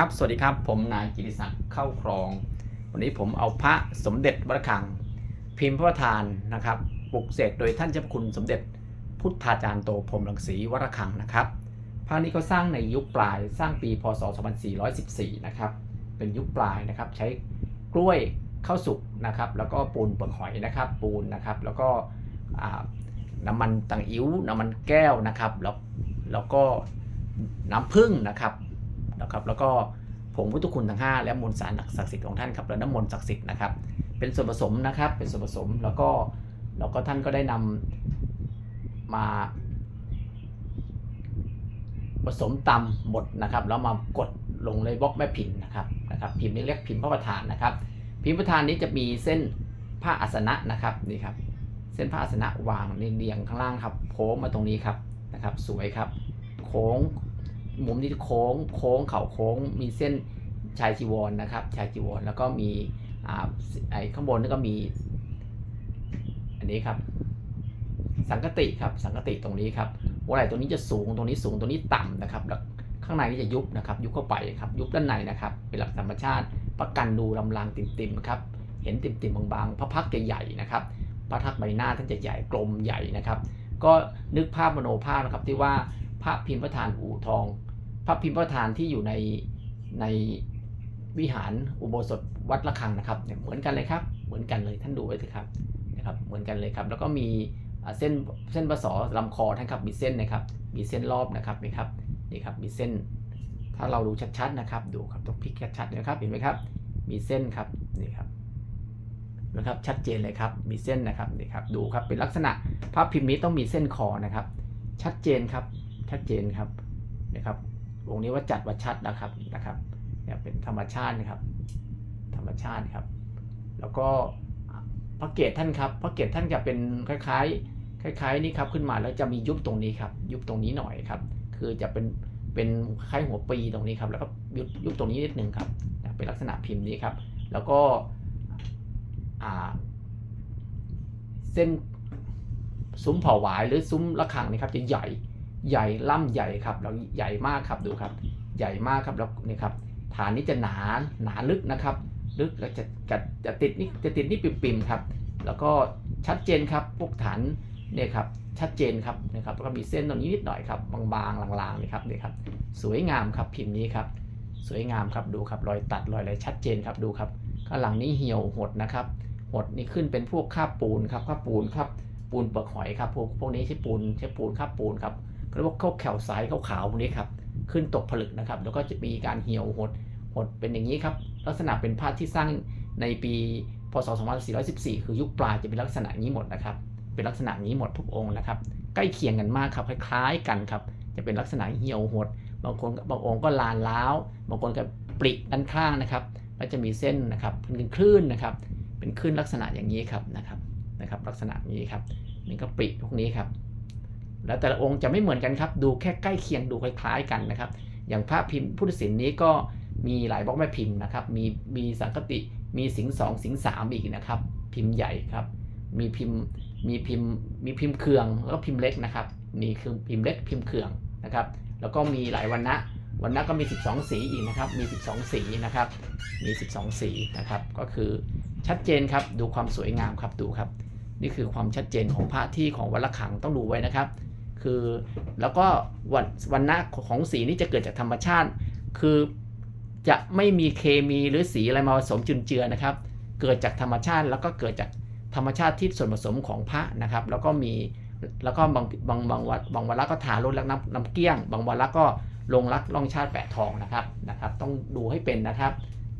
ครับ สวัสดีครับ ผมนายกิติศักดิ์เข้าครอง วันนี้ผมเอาพระสมเด็จวัดระฆัง พิมพ์พระประธานนะครับปลุกเสกโดยท่านเจ้าพระคุณสมเด็จ พุทธาจารย์โตพรหมรังสีวัดระฆังนะครับพระนี้เขาสร้างในยุคปลายสร้างปีพศ 2414 นะครับ เป็นยุคปลายนะครับ ใช้กล้วยข้าวสุกนะครับ แล้วก็ปูนเปลือกหอยนะครับ ปูนนะครับ แล้วก็น้ำมันตังอิ๋วน้ำมันแก้วนะครับแล้วแล้วก็น้ำผึ้งนะครับ นะครับ แล้วก็ผงพุทธคุณทั้ง 5 และมวลสารศักดิ์สิทธิ์ของท่านครับและน้ำมนต์ศักดิ์สิทธิ์นะครับ เป็นส่วนผสมนะครับ เป็นส่วนผสมแล้วก็แล้วก็ท่านก็ได้นำมา ผสมตำหมดนะครับ แล้วมากดลงในบล็อกแม่พิมพ์นะครับนะครับ พิมพ์นี้เรียกพิมพ์พระประธานนะครับ พิมพ์ประธานนี้จะมีเส้นผ้าอาสนะนะครับนี่ครับ เส้นผ้าอาสนะวางเรียงข้างล่างครับโค้งมาตรงนี้ครับนะครับ สวยครับ โค้ง มุมนี้โค้งโค้งเข่าโค้งมีเส้นชายจีวรนะครับชายจีวรแล้วก็มีอ่าไอ้ข้างบนนี่ก็มี อันนี้ครับ สังกติครับสังกติตรงนี้ครับหัวไหล่ตรงนี้จะสูงตรงนี้สูงตรงนี้ต่ำนะครับแล้วข้างในนี่จะยุบนะครับยุบเข้าไปครับยุบด้านในนะครับ เป็นหลักธรรมชาติประกันดูลำลางติ่มๆครับเห็นติ่มๆบางๆพระพักใหญ่ๆนะครับพระทักใบหน้าท่านจะใหญ่กลมใหญ่นะครับ ก็นึกภาพมโนภาพนะครับที่ว่าพระพิมพ์พระธานอู่ทอง พระพิมพ์พระธานที่อยู่ในในวิหารอุโบสถวัดระฆังนะครับเหมือนกันเลยครับ เหมือนกันเลยท่านดูไว้เถอะครับนะครับเหมือนกันเลยครับ แล้วก็มีเส้นเส้นประสอลำคอท่านครับมีเส้นนะครับ มีเส้นรอบนะครับนี่ครับนี่ครับมีเส้น ถ้าเราดูชัดๆนะครับ ดูครับต้องพลิกชัดๆนะครับเห็นไหมครับ มีเส้นครับนี่ครับนะครับชัดเจนเลยครับมีเส้นนะครับนี่ครับดูครับเป็นลักษณะพระพิมพ์นี้ต้องมีเส้นคอนะครับ ชัดเจนครับชัดเจนครับนะครับ วงนี้ว่าจัดว่าชัดนะครับนะครับเนี่ยเป็นธรรมชาตินะครับ ธรรมชาติครับ แล้วก็พระเกศท่านครับพระเกศท่านจะเป็นคล้ายๆ คล้าย ๆ นี่ครับขึ้นมาแล้วจะมียุบตรงนี้ครับ ยุบตรงนี้หน่อยครับ คือจะเป็นเป็นคล้ายหัวปีตรงนี้ครับ แล้วก็ยุบยุบตรงนี้นิดนึงครับเป็นลักษณะพิมพ์นี้ครับ แล้วก็เส้นซุ้มเผาหวายหรือซุ้มระฆังนี่ครับจะใหญ่ ใหญ่ล่ำใหญ่ครับแล้วใหญ่มากครับดูครับ ใหญ่มากครับแล้วนี่ครับฐานนี้จะหนาหนาลึกนะครับ ลึกแล้วจะจะจะติดนี่จะติดนี่ปิ่มๆครับ แล้วก็ชัดเจนครับพวกฐานเนี่ยครับชัดเจนครับนะครับแล้วก็มีเส้นตรงนี้นิดหน่อยครับบางๆลางๆนี่ครับนี่ครับ สวยงามครับพิมพ์นี้ครับ สวยงามครับดูครับรอยตัดรอยอะไรชัดเจนครับดูครับข้างหลังนี้เหี่ยวหดนะครับหดนี่ขึ้นเป็นพวกคราบปูนครับคราบปูนครับปูนเปลือกหอยครับพวกพวกนี้ใช้ปูนใช้ปูนคราบปูนครับ เรียกว่าข้าวแขวสายข้าวขาวพวกนี้ครับขึ้นตกผลึกนะครับ แล้วก็จะมีการเหี่ยวหดหดเป็นอย่างนี้ครับ ลักษณะเป็นภาพที่สร้างในปีพศ 2414 คือยุคปลายจะเป็นลักษณะนี้หมดนะครับ เป็นลักษณะนี้หมดทุกองค์นะครับ ใกล้เคียงกันมากครับคล้ายๆกันครับ จะเป็นลักษณะเหี่ยวหด บางคนบางองค์ก็ลานล้าว บางคนก็ปริด้านข้างนะครับแล้วจะมีเส้นนะครับเป็นคลื่นนะครับ เป็นคลื่นลักษณะอย่างนี้ครับนะครับนะครับ ลักษณะนี้ครับนี่ก็ปริพวกนี้ครับ แล้วแต่ละองค์จะไม่เหมือนกันครับ ดูแค่ใกล้เคียงดูคล้ายๆกันนะครับ อย่างภาพพิมพ์พุทธศิลป์นี้ก็มีหลายบล็อกแม่พิมพ์นะครับ มีมีสังกติมีสิงสองสิงสามอีกนะครับ พิมพ์ใหญ่ครับ มีพิมพ์มีพิมพ์มีพิมพ์เคืองแล้วก็พิมพ์เล็กนะครับมีคือพิมพ์เล็กพิมพ์เคืองนะครับ แล้วก็มีหลายวันนะวันนะก็มี 12 สีอีกนะครับ มี 12 สีนะครับ มี 12 สีนะครับ ก็คือชัดเจนครับ ดูความสวยงามครับ ดูครับ นี่คือความชัดเจนของพระที่ของวัดละขังต้องดูไว้นะครับ คือแล้วก็วันวันนะของสีนี่จะเกิดจากธรรมชาติ คือจะไม่มีเคมีหรือสีอะไรมาผสมจุนเจือนะครับ เกิดจากธรรมชาติแล้วก็เกิดจากธรรมชาติที่ส่วนผสมของพระนะครับ แล้วก็มีแล้วก็บางบางบางวัดบางวันละก็ทารุลักน้ำน้ำเกี้ยง บางวันละก็ลงรักล่องชาติแปะทองนะครับนะครับ ต้องดูให้เป็นนะครับ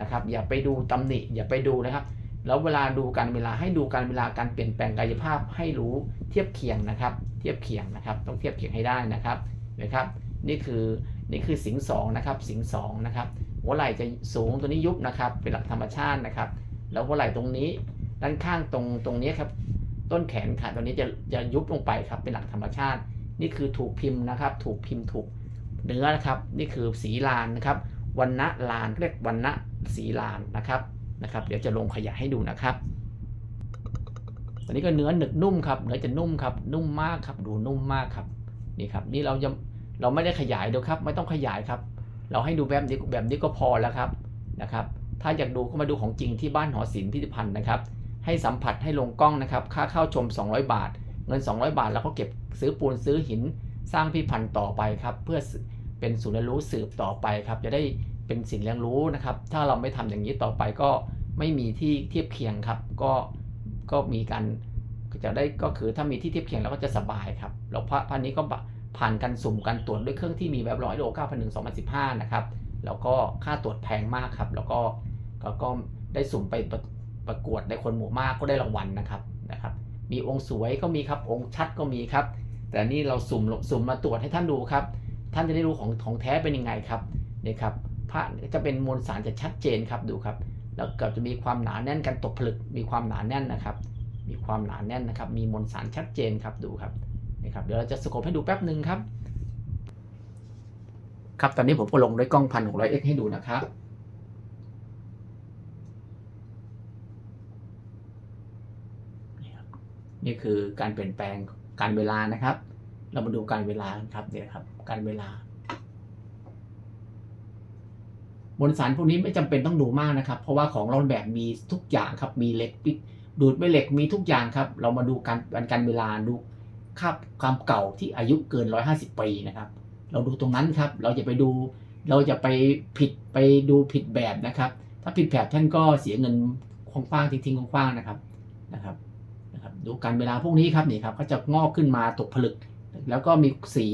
นะครับ อย่าไปดูตำหนิอย่าไปดูนะครับ แล้วเวลาดูการเวลาให้ดูการเวลาการเปลี่ยนแปลงกายภาพให้รู้เทียบเคียงนะครับ เทียบเคียงนะครับ ต้องเทียบเคียงให้ได้นะครับนะครับ นี่คือนี่คือสิงสองนะครับ สิงสองนะครับ หัวไหล่จะสูงตัวนี้ยุบนะครับ เป็นหลักธรรมชาตินะครับ แล้วหัวไหล่ตรงนี้ด้านข้างตรงตรงนี้ครับ ต้นแขนขาตัวนี้จะจะยุบลงไปครับ เป็นหลักธรรมชาติ นี่คือถูกพิมพ์นะครับ ถูกพิมพ์ถูกเนื้อนะครับ นี่คือสีลานนะครับวันณะลานเรียกวันณะสีลานนะครับ นะครับ เดี๋ยวจะลงขยายให้ดูนะครับตอนนี้ก็เนื้อหนึบนุ่มครับเนื้อจะนุ่มครับนุ่มมากครับดูนุ่มมากครับนี่ครับนี่เราจะเราไม่ได้ขยายดูครับ ไม่ต้องขยายครับ เราให้ดูแบบนี้แบบนี้ก็พอแล้วครับนะครับ ถ้าอยากดูก็มาดูของจริงที่บ้านหอศิลป์พิพิธภัณฑ์นะครับ ให้สัมผัสให้ลงกล้องนะครับ ค่าเข้าชม 200 บาท เงิน 200 บาท แล้วก็เก็บซื้อปูนซื้อหินสร้างพิพิธภัณฑ์ต่อไปครับ เพื่อเป็นศูนย์เรียนรู้สืบต่อไปครับ จะได้ เป็นสิ่งเรียนรู้นะครับ ถ้าเราไม่ทำอย่างนี้ต่อไปก็ไม่มีที่เทียบเคียงครับ ก็ก็มีการจะได้ก็คือถ้ามีที่เทียบเคียงเราก็จะสบายครับแล้วพระพันนี้ก็ผ่านการสุ่มการตรวจด้วยเครื่องที่มีแบบร้อยโล9 0 0 1 2015นะครับแล้วก็ค่าตรวจแพงมากครับ แล้วก็แล้วก็ได้สุ่มไปประประกวดได้คนหมู่มากก็ได้รางวัลนะครับนะครับ มีองค์สวยก็มีครับองค์ชัดก็มีครับ แต่นี่เราสุ่มสุ่มมาตรวจให้ท่านดูครับ ท่านจะได้รู้ของของแท้เป็นยังไงครับนี่ครับ ระจะเป็นมวลสารจะชัดเจนครับดูครับ แล้วเก็จะมีความหนาแน่นกันตกผลึกมีความหนาแน่นนะครับ มีความหนาแน่นนะครับ มีมวลสารชัดเจนครับดูครับนี่ครับเดี๋ยวเราจะสกบให้ดูแป๊บหนึ่งครับ ครับตอนนี้ผมก็ลงด้วยกล้องพันหกร้อยเอ็กให้ดูนะครับนี่คือการเปลี่ยนแปลงการเวลานะครับ เรามาดูการเวลาครับเนี่ยครับ การเวลา มวลสารพวกนี้ไม่จำเป็นต้องดูมากนะครับ เพราะว่าของเราแบบมีทุกอย่างครับ มีเหล็กปิดดูดไม่เหล็กมีทุกอย่างครับ เรามาดูการการเวลาดูคาบความเก่าที่อายุเกิน 150 ปีนะครับ เราดูตรงนั้นครับ เราจะไปดู เราจะไปผิดไปดูผิดแบบนะครับ ถ้าผิดแบบท่านก็เสียเงินคว้างทิ้งๆคว้างนะครับนะครับนะครับ ดูการเวลาพวกนี้ครับนี่ครับก็จะงอกขึ้นมาตกผลึก แล้วก็มีสี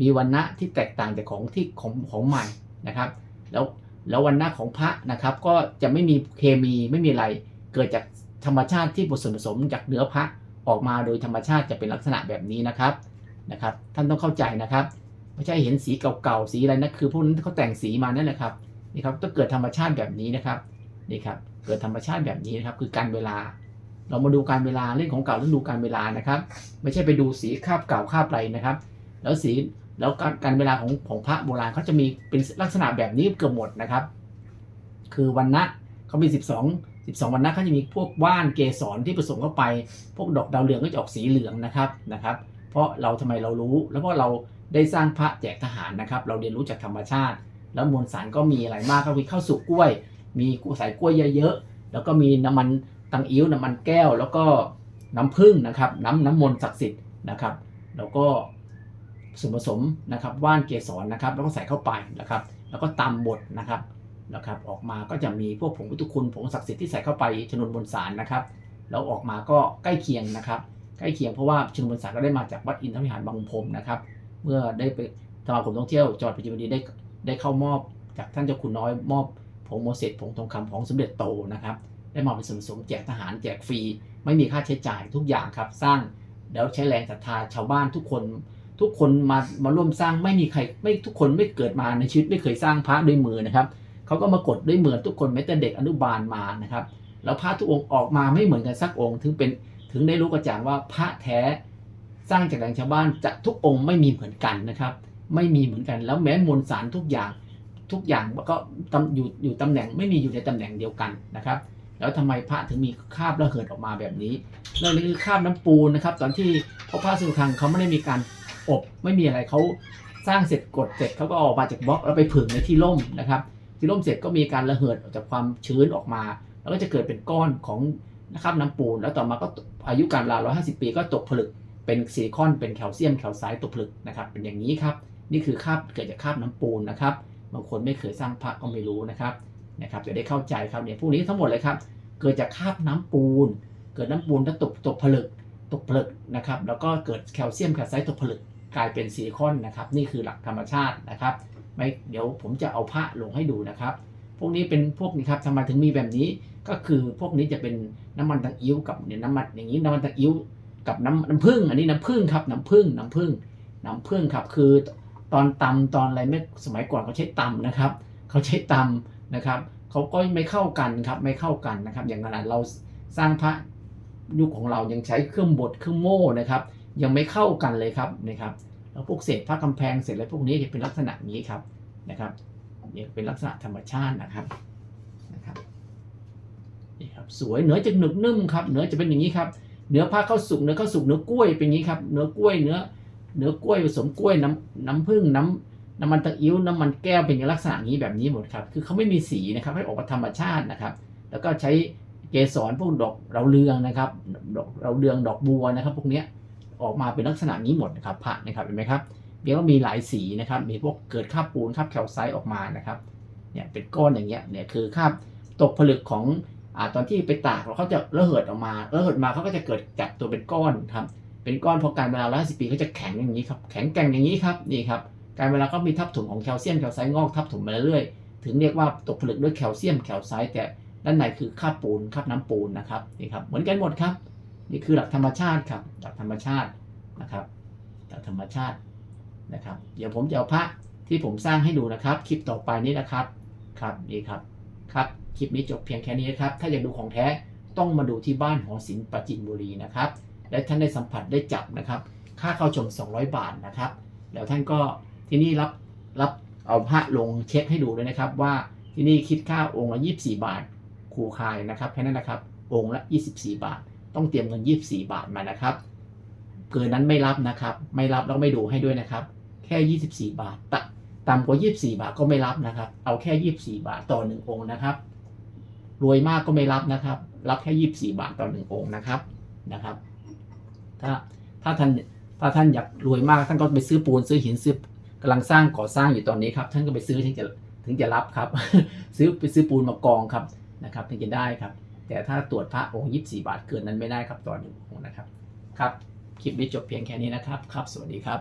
มีวันณะที่แตกต่างจากของที่ของของใหม่นะครับ แล้ว แล้ววันณะของพระนะครับ ก็จะไม่มีเคมีไม่มีอะไร เกิดจากธรรมชาติที่ผสมผสมจากเนื้อพระออกมาโดยธรรมชาติจะเป็นลักษณะแบบนี้นะครับนะครับ ท่านต้องเข้าใจนะครับไม่ใช่เห็นสีเก่าๆสีอะไรนะคือพวกนั้นเขาแต่งสีมานั่นแหละครับนี่ครับต้องเกิดธรรมชาติแบบนี้นะครับนี่ครับเกิดธรรมชาติแบบนี้นะครับ คือการเวลา เรามาดูการเวลาเรื่องของเก่าแล้วดูการเวลานะครับ ไม่ใช่ไปดูสีคาบเก่าคาบไรนะครับ แล้วสี แล้วการการเวลาของของพระโบราณเขาจะมีเป็นลักษณะแบบนี้เกือบหมดนะครับ คือวันนะเขามี 12 12 วันนะเขาจะมีพวกว่านเกสรที่ผสมเข้าไป พวกดอกดาวเรืองก็จะออกสีเหลืองนะครับนะครับ เพราะเราทำไมเรารู้ แล้วเพราะเราได้สร้างพระแจกทหารนะครับ เราเรียนรู้จากธรรมชาติ แล้วมวลสารก็มีอะไรมากก็มีข้าวสุกกล้วย มีสายกล้วยเยอะๆแล้วก็มีน้ำมันตังอิ้วน้ำมันแก้ว แล้วก็น้ำผึ้งนะครับ น้ำน้ำมนต์ศักดิ์สิทธิ์นะครับ แล้วก็ ส่วนผสมนะครับว่านเกสรนะครับ แล้วก็ใส่เข้าไปนะครับ แล้วก็ตำบดนะครับนะครับ ออกมาก็จะมีพวกผงพุทธคุณผงศักดิ์สิทธิ์ที่ใส่เข้าไปชนวนบนสารนะครับแล้วออกมาก็ใกล้เคียงนะครับ ใกล้เคียงเพราะว่าชนวนบนสารก็ได้มาจากวัดอินทรวิหารบางพรมนะครับ เมื่อได้ไปสมาคมท่องเที่ยวจังหวัดปัจจุบันนี้ได้ได้เข้ามอบจากท่านเจ้าคุณน้อยมอบผงโมเสสผงทองคำของสมเด็จโตนะครับ ได้มาเป็นส่วนผสมแจกทหารแจกฟรี ไม่มีค่าใช้จ่ายทุกอย่างครับ สร้างแล้วใช้แรงศรัทธาชาวบ้านทุกคน ทุกคนมามาร่วมสร้างไม่มีใครไม่ทุกคนไม่เกิดมาในชีวิตไม่เคยสร้างพระด้วยมือนะครับเขาก็มากดด้วยมือทุกคนแม้แต่เด็กอนุบาลมานะครับ แล้วพระทุกองค์ออกมาไม่เหมือนกันสักองค์ ถึงเป็นถึงได้รู้กระจ่างว่าพระแท้สร้างจากแรงชาวบ้านจะทุกองค์ไม่มีเหมือนกันนะครับ ไม่มีเหมือนกันแล้วแม้มวลสารทุกอย่างทุกอย่างก็ตำอยู่อยู่ตำแหน่งไม่มีอยู่ในตำแหน่งเดียวกันนะครับ แล้วทำไมพระถึงมีคราบระเหิดออกมาแบบนี้เรื่องนี้คือคราบน้ำปูนนะครับ ตอนที่พระพระสุขังเขาไม่ได้มีการ อบไม่มีอะไรเขาสร้างเสร็จกดเสร็จเขาก็ออกมาจากบล็อกแล้วไปผึ่งในที่ร่มนะครับที่ร่มเสร็จก็มีการระเหิดออกจากความชื้นออกมา แล้วก็จะเกิดเป็นก้อนของนะครับน้ำปูน แล้วต่อมาก็อายุการราว150 ปีก็ตกผลึกเป็นซิลิคอนเป็นแคลเซียมแคลไซต์ตกผลึกนะครับเป็นอย่างนี้ครับนี่คือคราบเกิดจากคราบน้ำปูนนะครับบางคนไม่เคยสร้างพระก็ไม่รู้นะครับนะครับจะได้เข้าใจครับเนี่ยพวกนี้ทั้งหมดเลยครับเกิดจากคราบน้ำปูน เกิดน้ำปูนแล้วตกตกผลึกตกผลึกนะครับแล้วก็เกิดแคลเซียมแคลไซต์ตกผลึก กลายเป็นซิลิคอนนะครับ นี่คือหลักธรรมชาตินะครับไม่เดี๋ยวผมจะเอาพระลงให้ดูนะครับ พวกนี้เป็นพวกนี้ครับทำไมถึงมีแบบนี้ก็คือพวกนี้จะเป็นน้ำมันตะอิ้วกับเนี่ยน้ำมันอย่างนี้น้ำมันตะอิ้วกับน้ำน้ำผึ้งอันนี้น้ำผึ้งครับน้ำผึ้งน้ำผึ้งน้ำผึ้งครับคือตอนตำตอนอะไรไม่สมัยก่อนเขาใช้ตำนะครับเขาใช้ตำนะครับเขาก็ไม่เข้ากันครับไม่เข้ากันนะครับ อย่างขนาดเราสร้างพระยุคของเรายังใช้เครื่องบดเครื่องโม่นะครับ ยังไม่เข้ากันเลยครับนะครับแล้วพวกเศษพระกำแพงเศษอะไรพวกนี้จะเป็นลักษณะนี้ครับนะครับเนี่เป็นลักษณะธรรมชาตินะครับนะครับนี่ครับสวยเนื้อจะหนึบนุ่มครับเนื้อจะเป็นอย่างนี้ครับเนื้อผ้าข้าวสุกเนื้อข้าวสุกเนื้อกล้วยเป็นอย่างนี้ครับเนื้อกล้วยเนื้อเนื้อกล้วยผสมกล้วยน้ำน้ำผึ้งน้ำน้ำมันตะอิ้วน้ำมันแก้วเป็นลักษณะนี้แบบนี้หมดครับคือเขาไม่มีสีนะครับให้ออกมาธรรมชาตินะครับ แล้วก็ใช้เกสรพวกดอกเราเรืองนะครับ ดอกเราเรืองดอกบัวนะครับ พวกเนี้ย ออกมาเป็นลักษณะนี้หมดนะครับพระนะครับเห็นไหมครับเดี๋ยวก็มีหลายสีนะครับมีพวกเกิดคราบปูนคราบแคลไซต์ออกมานะครับเนี่ยเป็นก้อนอย่างเงี้ยเนี่ยคือคราบตกผลึกของอ่าตอนที่ไปตากแล้วเขาจะระเหิดออกมาระเหิดมาเขาก็จะเกิดจับตัวเป็นก้อนครับเป็นก้อนพอการเวลาร้อยสิบปีก็จะแข็งอย่างนี้ครับแข็งแกร่งอย่างนี้ครับนี่ครับการเวลาก็มีทับถมของแคลเซียมแคลไซต์งอกทับถมมาเรื่อยๆถึงเรียกว่าตกผลึกด้วยแคลเซียมแคลไซต์แต่ด้านในคือคราบปูนคราบน้ำปูนนะครับนี่ครับเหมือนกันหมดครับ นี่คือหลักธรรมชาติครับ หลักธรรมชาตินะครับ หลักธรรมชาตินะครับ เดี๋ยวผมจะเอาพระที่ผมสร้างให้ดูนะครับ คลิปต่อไปนี้นะครับ ครับนี่ครับ ครับ คลิปนี้จบเพียงแค่นี้นะครับ ถ้าอยากดูของแท้ต้องมาดูที่บ้านหอศิลป์ปราจินบุรีนะครับ และท่านได้สัมผัสได้จับนะครับ ค่าเข้าชม 200 บาทนะครับ แล้วท่านก็ที่นี่รับรับเอาพระลงเช็คให้ดูด้วยนะครับ ว่าที่นี่คิดค่าองค์ละ 24 บาทครูคายนะครับแค่นั้นนะครับ องค์ละ 24 บาท ต้องเตรียมเงิน 24 บาทมานะครับ เกินนั้นไม่รับนะครับ ไม่รับแล้วไม่ดูให้ด้วยนะครับ แค่ 24 บาทตต่ำกว่า 24 บาทก็ไม่รับนะครับ เอาแค่ 24 บาทต่อหนึ่งองค์นะครับ รวยมากก็ไม่รับนะครับ รับแค่ 24 บาทต่อหนึ่งองค์นะครับนะครับ ถ้าถ้าท่านถ้าท่านอยากรวยมากท่านก็ไปซื้อปูนซื้อหินซื้อกำลังสร้างก่อสร้างอยู่ตอนนี้ครับ ท่านก็ไปซื้อถึงจะถึงจะรับครับ ซื้อไปซื้อปูนมากองครับนะครับ ถึงจะได้ครับ แต่ถ้าตรวจพระองค์ยี่บาทเกินนั้นไม่ได้ครับต่อหนึ่งองค์นะครับ ครับ คลิปนี้จบเพียงแค่นี้นะครับ ครับ สวัสดีครับ